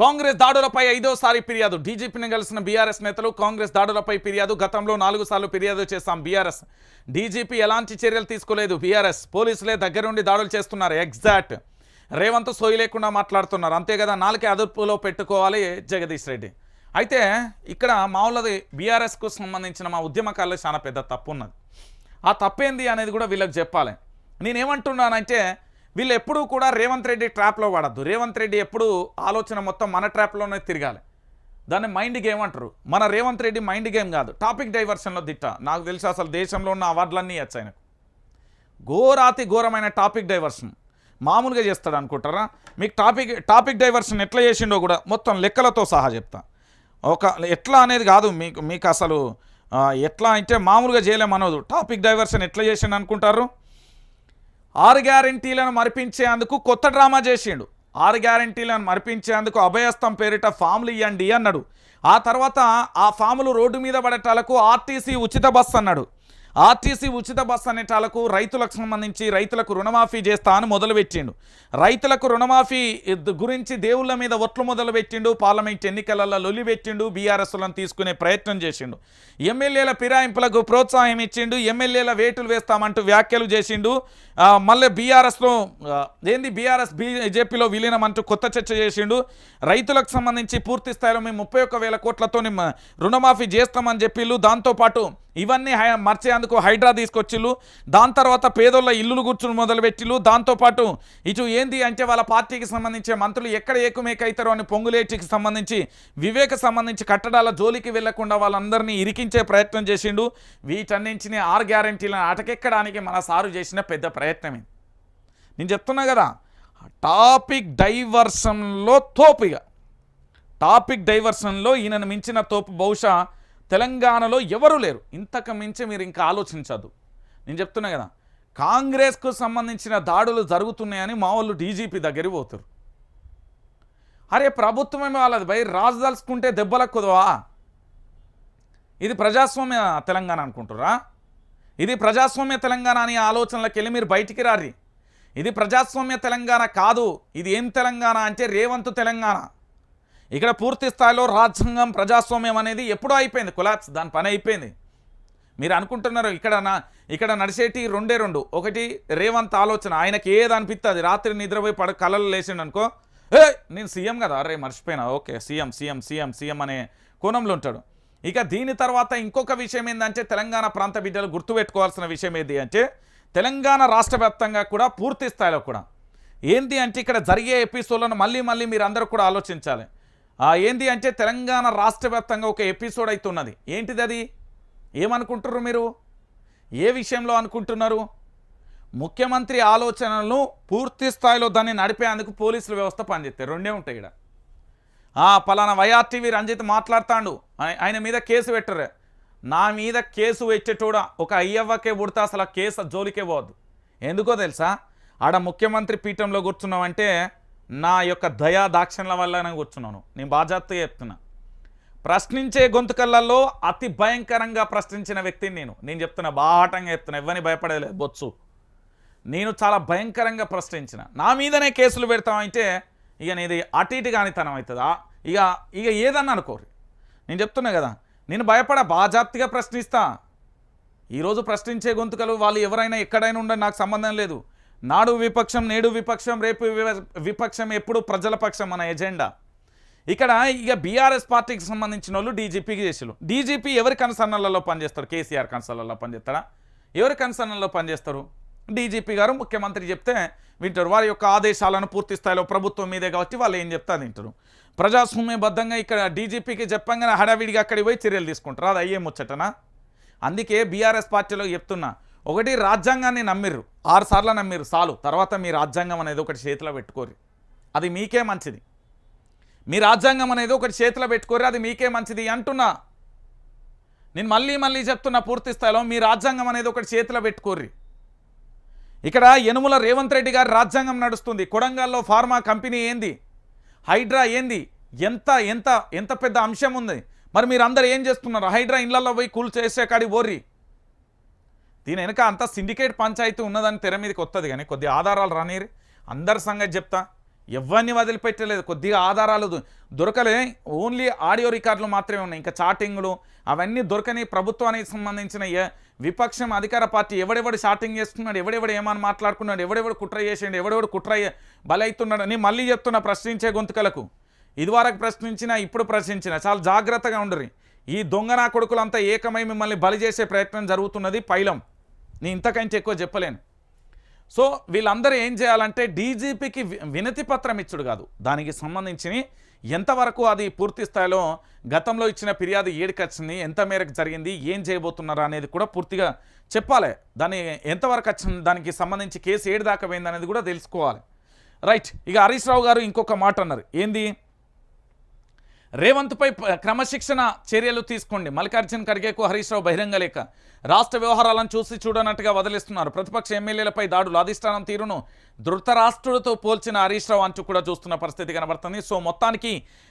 కాంగ్రెస్ దాడులపై ఐదోసారి ఫిర్యాదు. డీజీపీని కలిసిన బీఆర్ఎస్ నేతలు కాంగ్రెస్ దాడులపై ఫిర్యాదు. గతంలో నాలుగు సార్లు ఫిర్యాదు చేశాం బీఆర్ఎస్. డీజీపీ ఎలాంటి చర్యలు తీసుకోలేదు. బీఆర్ఎస్ పోలీసులే దగ్గరుండి దాడులు చేస్తున్నారు. ఎగ్జాక్ట్. రేవంత్ సోయి లేకుండా మాట్లాడుతున్నారు. అంతే కదా నాలుకే అదుపులో పెట్టుకోవాలి జగదీష్ రెడ్డి. అయితే ఇక్కడ మామూలుది బీఆర్ఎస్కు సంబంధించిన మా ఉద్యమకాల్లో చాలా పెద్ద తప్పు ఉన్నది ఆ తప్పేంది అనేది కూడా వీళ్ళకి చెప్పాలి. నేనేమంటున్నానంటే వీళ్ళు ఎప్పుడూ కూడా రేవంత్ రెడ్డి ట్రాప్లో పడద్దు రేవంత్ రెడ్డి ఎప్పుడూ ఆలోచన మొత్తం మన ట్రాప్లోనే తిరగాలి. దాన్ని మైండ్ గేమ్ అంటారు. మన రేవంత్ రెడ్డి మైండ్ గేమ్ కాదు. టాపిక్ డైవర్షన్లో దిట్ట నాకు తెలిసి అసలు దేశంలో ఉన్న అవార్డులన్నీ ఇవ్వచ్చు ఆయనకు ఘోరాతి ఘోరమైన టాపిక్ డైవర్షన్. మామూలుగా చేస్తాడు అనుకుంటారా? మీకు టాపిక్ టాపిక్ డైవర్షన్ ఎట్లా చేసిండో కూడా మొత్తం లెక్కలతో సహా చెప్తా. ఒక ఎట్లా అనేది కాదు మీకు మీకు అసలు ఎట్లా అంటే మామూలుగా చేయలేమనదు. టాపిక్ డైవర్షన్ ఎట్లా చేసిండు అనుకుంటారు? ఆరు గ్యారంటీలను మరిపించేందుకు కొత్త డ్రామా చేసిండు. ఆరు గ్యారంటీలను మరిపించేందుకు అభయస్థం పేరిట ఫామ్లు ఇవ్వండి అన్నాడు. ఆ తర్వాత ఆ ఫాములు రోడ్డు మీద పడటాలకు ఆర్టీసీ ఉచిత బస్సు అన్నాడు. ఆర్టీసీ ఉచిత బస్సు అనేటాలకు రైతులకు సంబంధించి రైతులకు రుణమాఫీ చేస్తా అని మొదలుపెట్టిండు. రైతులకు రుణమాఫీ గురించి దేవుళ్ళ మీద ఒట్లు మొదలుపెట్టిండు పార్లమెంట్ ఎన్నికలలో లొలిపెట్టిండు బీఆర్ఎస్లను తీసుకునే ప్రయత్నం చేసిండు. ఎమ్మెల్యేల ఫిరాయింపులకు ప్రోత్సాహం ఇచ్చిండు ఎమ్మెల్యేల వేటులు వేస్తామంటూ వ్యాఖ్యలు చేసిండు. మళ్ళీ బీఆర్ఎస్లో ఏంది బీఆర్ఎస్ బీజేపీలో విలీనం అంటూ కొత్త చర్చ చేసిండు. రైతులకు సంబంధించి పూర్తి స్థాయిలో మేము ముప్పై ఒక్క వేల కోట్లతో రుణమాఫీ చేస్తామని చెప్పిళ్ళు. దాంతోపాటు ఇవన్నీ హై మర్చేందుకు హైడ్రా తీసుకొచ్చిళ్ళు. దాని తర్వాత పేదోళ్ళ ఇల్లులు కూర్చుని మొదలుపెట్టిళ్ళు. దాంతోపాటు ఇటు ఏంది అంటే వాళ్ళ పార్టీకి సంబంధించి మంత్రులు ఎక్కడ ఏకుమేకైతారో అని పొంగులేటికి సంబంధించి వివేక సంబంధించి కట్టడాల జోలికి వెళ్ళకుండా వాళ్ళందరినీ ఇరికించే ప్రయత్నం చేసిండు. వీటన్నింటినీ ఆరు గ్యారంటీలను అటకెక్కడానికి మన సారు చేసిన పెద్ద ప్రయత్నమే నేను చెప్తున్నా కదా టాపిక్ డైవర్షన్లో తోపుగా టాపిక్ డైవర్షన్లో ఈయనను మించిన తోపు బహుశా తెలంగాణలో ఎవరు లేరు. ఇంతకు మించి మీరు ఇంకా ఆలోచించద్దు. నేను చెప్తున్నా కదా కాంగ్రెస్కు సంబంధించిన దాడులు జరుగుతున్నాయని మా వాళ్ళు డీజీపీ దగ్గరికి పోతారు అరే ప్రభుత్వమే వాళ్ళది? భయ్ రాజు దలుచుకుంటే దెబ్బలకు కుదవా ఇది ప్రజాస్వామ్య తెలంగాణ అనుకుంటారా ఇది ప్రజాస్వామ్య తెలంగాణ అనే ఆలోచనలకు వెళ్ళి మీరు బయటికి రారి ఇది ప్రజాస్వామ్య తెలంగాణ కాదు. ఇది ఏం తెలంగాణ అంటే రేవంత్ తెలంగాణ. ఇక్కడ పూర్తి స్థాయిలో రాజ్యాంగం ప్రజాస్వామ్యం అనేది ఎప్పుడో అయిపోయింది. కొలాప్స్ దాని పని అయిపోయింది. మీరు అనుకుంటున్నారు ఇక్కడ నా ఇక్కడ నడిచేటి రెండే రెండు. ఒకటి రేవంత్ ఆలోచన ఆయనకి ఏది అనిపిస్తుంది రాత్రి నిద్రపోయి పడ కళలు లేచిండు అనుకో ఏ నేను సీఎం కదా అరే మర్చిపోయినా okay CM CM CM CM అనే కోణంలో ఉంటాడు. ఇక దీని తర్వాత ఇంకొక విషయం ఏంటంటే తెలంగాణ ప్రాంత బిడ్డలు గుర్తుపెట్టుకోవాల్సిన విషయం ఏంటి అంటే తెలంగాణ రాష్ట్ర వ్యాప్తంగా కూడా పూర్తి స్థాయిలో కూడా. ఏంటి అంటే ఇక్కడ జరిగే ఎపిసోడ్లను మళ్ళీ మళ్ళీ మీరు అందరూ కూడా ఆలోచించాలి. ఏంది అంటే తెలంగాణ రాష్ట్ర వ్యాప్తంగా ఒక ఎపిసోడ్ అయితే ఉన్నది ఏంటిది అది ఏమనుకుంటున్నారు మీరు? ఏ విషయంలో అనుకుంటున్నారు? ముఖ్యమంత్రి ఆలోచనలను పూర్తి స్థాయిలో దాన్ని నడిపేందుకు పోలీసుల వ్యవస్థ పనిచేస్తాయి రెండే ఉంటాయి ఇక్కడ ఆ, పలానా వైఆర్టీవీ రంజిత్ మాట్లాడుతాండు. ఆయ- ఆయన మీద కేసు పెట్టరు. నా మీద కేసు పెట్టేటోడా ఒక అయ్యవ్వకే పుడితే అసలు ఆ కేసు జోలికే పోవద్దు. ఎందుకో తెలుసా? ఆడ ముఖ్యమంత్రి పీఠంలో కూర్చున్నావంటే నా యొక్క దయా దాక్షిణ్ల వల్లనే కూర్చున్నాను. నేను బాధ్యతగా చెప్తున్నా. ప్రశ్నించే గొంతుకళ్ళల్లో అతి భయంకరంగా ప్రశ్నించిన వ్యక్తిని నేను. నేను చెప్తున్నా బాహాటంగా చెప్తున్నా ఎవరిని భయపడలేదు బొత్సు నేను చాలా భయంకరంగా ప్రశ్నించిన. నా మీదనే కేసులు పెడతామంటే ఇక నీది అటు ఇటు కానితనం అవుతుందా? ఇక ఇక ఏదన్నా అనుకోరు. నేను చెప్తున్నా కదా నేను భయపడ బాజాప్తిగా ప్రశ్నిస్తా. ఈరోజు ప్రశ్నించే గొంతుకలు వాళ్ళు ఎవరైనా ఎక్కడైనా ఉండని నాకు సంబంధం లేదు. నాడు విపక్షం నేడు విపక్షం రేపు వివ- విపక్షం ఎప్పుడు ప్రజల పక్షం మన ఎజెండా. ఇక్కడ ఇక బీఆర్ఎస్ పార్టీకి సంబంధించిన వాళ్ళు డీజీపీకి చేసారు డీజీపీ ఎవరి కన్సర్నలలో పనిచేస్తారు? కేసీఆర్ కన్సర్నల్లో పనిచేస్తారా ఎవరి కన్సర్నల్లో పనిచేస్తారు? డీజీపీ గారు ముఖ్యమంత్రి చెప్తే వింటారు వారి యొక్క ఆదేశాలను పూర్తి స్థాయిలో ప్రభుత్వం మీదే కాబట్టి వాళ్ళు ఏం చెప్తే అది వింటారు. ప్రజాస్వామ్యబద్ధంగా ఇక్కడ డీజీపీకి చెప్పంగానే హడావిడిగా అక్కడికి పోయి చర్యలు తీసుకుంటారు. అది అయ్యే ముచ్చటనా? అందుకే బీఆర్ఎస్ పార్టీలో చెప్తున్నా ఒకటి రాజ్యాంగాన్ని నమ్మిర్రు. ఆరు సార్లు నమ్మిర్రు. చాలు. తర్వాత మీ రాజ్యాంగం అనేది ఒకటి చేతిలో పెట్టుకోరు అది మీకే మంచిది. మీ రాజ్యాంగం అనేది ఒకటి చేతిలో పెట్టుకోరు అది మీకే మంచిది అంటున్నా. నేను మళ్ళీ మళ్ళీ చెప్తున్నా పూర్తి స్థాయిలో మీ రాజ్యాంగం అనేది ఒకటి చేతిలో పెట్టుకోర్రి. ఇక్కడ యనుమల రేవంత్ రెడ్డి గారి రాజ్యాంగం నడుస్తుంది. కొడంగల్లో ఫార్మా కంపెనీ ఏంది? హైడ్రా ఏంది? ఎంత ఎంత ఎంత పెద్ద అంశం ఉంది? మరి మీరు అందరు ఏం చేస్తున్నారు? హైడ్రా ఇళ్ళలో పోయి కూల్ చేసే కాడి ఓర్రి దీని వెనక అంతా సిండికేట్ పంచాయతీ ఉన్నదని తెర మీదకి వస్తుంది కానీ కొద్ది ఆధారాలు రానిరి. అందరి సంగతి చెప్తా. ఎవరిని వదిలిపెట్టలేదు. కొద్దిగా ఆధారాలు దొరకలే. ఓన్లీ ఆడియో రికార్డులు మాత్రమే ఉన్నాయి. ఇంకా చాటింగ్లు అవన్నీ దొరకని ప్రభుత్వానికి సంబంధించిన విపక్షం అధికార పార్టీ ఎవడెవడు షాటింగ్ చేస్తున్నాడు ఎవడెవడు ఏమని మాట్లాడుకున్నాడు ఎవడెవడు కుట్ర చేసిండు ఎవడెవడు కుట్ర అయ్యే- బలవుతున్నాడు అని మళ్ళీ చెప్తున్నా ప్రశ్నించే గొంతుకలకు. ఇదివరకు ప్రశ్నించిన ఇప్పుడు ప్రశ్నించిన చాలా జాగ్రత్తగా ఉండరు ఈ దొంగ నా కొడుకులంతా ఏకమై మిమ్మల్ని బలి చేసే ప్రయత్నం జరుగుతున్నది పైలం. నేను ఇంతకంటే ఎక్కువ చెప్పలేను. సో వీళ్ళందరూ ఏం చేయాలంటే డీజీపీకి వి- వినతి పత్రం ఇచ్చుడు కాదు. దానికి సంబంధించి ఎంతవరకు అది పూర్తి స్థాయిలో గతంలో ఇచ్చిన ఫిర్యాదు ఏడికొచ్చింది ఎంత మేరకు జరిగింది ఏం చేయబోతున్నారు అనేది కూడా పూర్తిగా చెప్పాలి. దాన్ని ఎంతవరకు వచ్చింది దానికి సంబంధించి కేసు ఏడు దాకా పోయింది అనేది కూడా తెలుసుకోవాలి. రైట్. ఇక హరీష్ రావు గారు ఇంకొక మాట అన్నారు. ఏంది? రేవంత్పై క్రమశిక్షణ చర్యలు తీసుకోండి. మల్లికార్జున్ ఖర్గేకు హరీష్ రావు బహిరంగ లేఖ రాష్ట్ర వ్యవహారాలను చూసి చూడనట్టుగా వదిలిస్తున్నారు. ప్రతిపక్ష ఎమ్మెల్యేలపై దాడులు అధిష్టానం తీరును ధృతరాష్ట్రుడితో పోల్చిన హరీష్ రావు అంటూ కూడా చూస్తున్న పరిస్థితి కనబడుతుంది. సో మొత్తానికి